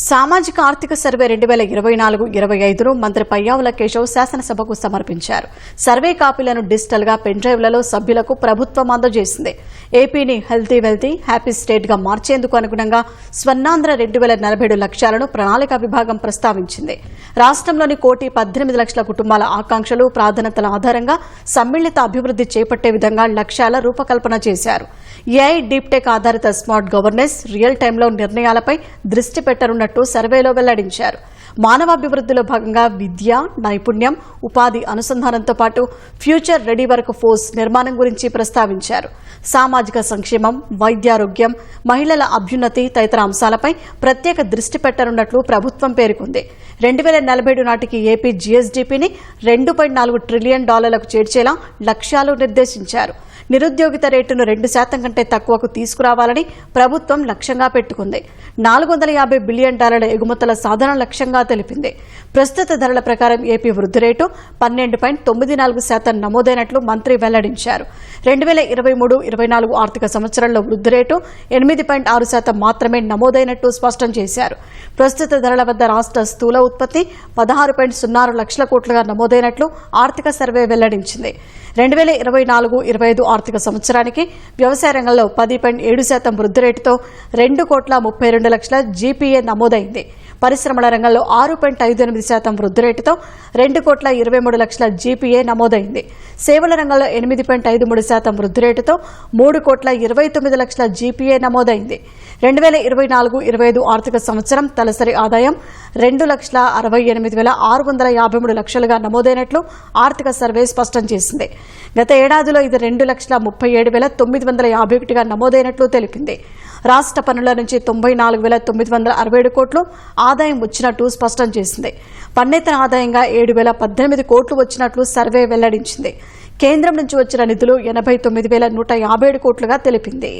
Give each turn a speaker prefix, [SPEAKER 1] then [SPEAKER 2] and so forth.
[SPEAKER 1] సామాజిక ఆర్థిక సర్వే రెండు వేల ఇరవై నాలుగు ఇరవై ఐదును మంత్రి పయ్యావుల కేశవ్ శాసనసభకు సమర్పించారు. సర్వే కాపీలను డిజిటల్గా పెన్ డ్రైవ్లలో సభ్యులకు ప్రభుత్వం అందజేసింది. ఏపీని హెల్తీ వెల్తీ హ్యాపీ స్టేట్గా మార్చేందుకు అనుగుణంగా స్వర్ణాంధ్ర రెండు వేల నలభై ఏడు లక్ష్యాలను ప్రణాళిక విభాగం ప్రస్తావించింది. రాష్ట్రంలోని కోటి పద్దెనిమిది లక్షల కుటుంబాల ఆకాంక్షలు ప్రాధాన్యతల ఆధారంగా సమ్మిళిత అభివృద్ధి చేపట్టే విధంగా లక్ష్యాల రూపకల్పన చేశారు. ఏఐ డీప్టెక్ ఆధారిత స్మార్ట్ గవర్నెన్స్ రియల్ టైంలో నిర్ణయాలపై దృష్టి ఉన్నట్టు సర్వేలో వెల్లడించారు మానవాభివృద్ధిలో భాగంగా విద్య నైపుణ్యం ఉపాధి అనుసంధానంతో పాటు ఫ్యూచర్ రెడీ వర్క్ ఫోర్స్ నిర్మాణం గురించి ప్రస్తావించారు. సామాజిక సంక్షేమం వైద్యారోగ్యం మహిళల అభ్యున్నతి తదితర అంశాలపై ప్రత్యేక దృష్టి పెట్టనున్నట్లు ప్రభుత్వం పేర్కొంది. రెండు వేల నలభై ఏడు నాటికి ఏపీ జీఎస్డీపీని రెండు పాయింట్ నాలుగు ట్రిలియన్ డాలర్లకు చేర్చేలా లక్ష్యాలు నిర్దేశించారు. నిరుద్యోగిత రేటును రెండు శాతం కంటే తక్కువకు తీసుకురావాలని ప్రభుత్వం లక్ష్యంగా పెట్టుకుంది. నాలుగు వందల యాభై బిలియన్ డాలర్ల ఎగుమతుల సాధన లక్ష్యంగా తెలిపింది. ప్రస్తుత ధరల ప్రకారం ఏపీ వృద్ధి రేటు పన్నెండు పాయింట్ తొమ్మిది నాలుగు శాతం నమోదైనట్లు మంత్రి వెల్లడించారు. రెండు వేల ఇరవై మూడు ఇరవై నాలుగు ఆర్థిక సంవత్సరంలో వృద్ధి రేటు ఎనిమిది పాయింట్ ఆరు శాతం మాత్రమే నమోదైనట్టు స్పష్టం చేశారు. ప్రస్తుత ధరల వద్ద రాష్ట్ర స్థూల ఉత్పత్తి పదహారు పాయింట్ సున్నా లక్షల కోట్లుగా నమోదైనట్లు ఆర్థిక సర్వే వెల్లడించింది. రెండు వేల ఇరవై నాలుగు ఇరవై ఐదు ఆర్థిక సంవత్సరానికి వ్యవసాయ రంగంలో పది పాయింట్ ఏడు శాతం వృద్ధి రేటుతో రెండు కోట్ల ముప్పై రెండు లక్షల జీపీఏ నమోదైంది. పరిశ్రమల రంగంలో ఆరు పాయింట్ ఐదు ఎనిమిది శాతం వృద్ధి రేటుతో రెండు కోట్ల ఇరవై మూడు లక్షల జీపీఏ నమోదైంది. సేవల రంగంలో ఎనిమిది పాయింట్ ఐదు మూడు శాతం వృద్ధి రేటుతో మూడు కోట్ల ఇరవై తొమ్మిది లక్షల జీపీఏ నమోదైంది. రెండు వేల ఇరవై నాలుగు ఇరవై ఐదు ఆర్థిక సంవత్సరం తలసరి ఆదాయం రెండు లక్షల అరవై ఎనిమిది వేల ఆరు వందల యాభై మూడు లక్షలుగా నమోదైనట్లు ఆర్థిక సర్వే స్పష్టం చేసింది. గత ఏడాదిలో ఇది రెండు లక్షల ముప్పై ఏడు వేల తొమ్మిది వందల యాభై ఒకటిగా నమోదైనట్లు తెలిపింది. రాష్ట్ర పన్నుల నుంచి తొంభై నాలుగు వేల తొమ్మిది వందల అరవై ఏడు కోట్లు ఆదాయం వచ్చినట్టు స్పష్టం చేసింది. పన్నేతర ఆదాయంగా ఏడు వేల పద్దెనిమిది కోట్లు వచ్చినట్లు సర్వే వెల్లడించింది. కేంద్రం నుంచి వచ్చిన నిధులు ఎనభై తొమ్మిది వేల నూట యాభై ఏడు కోట్లుగా తెలిపింది.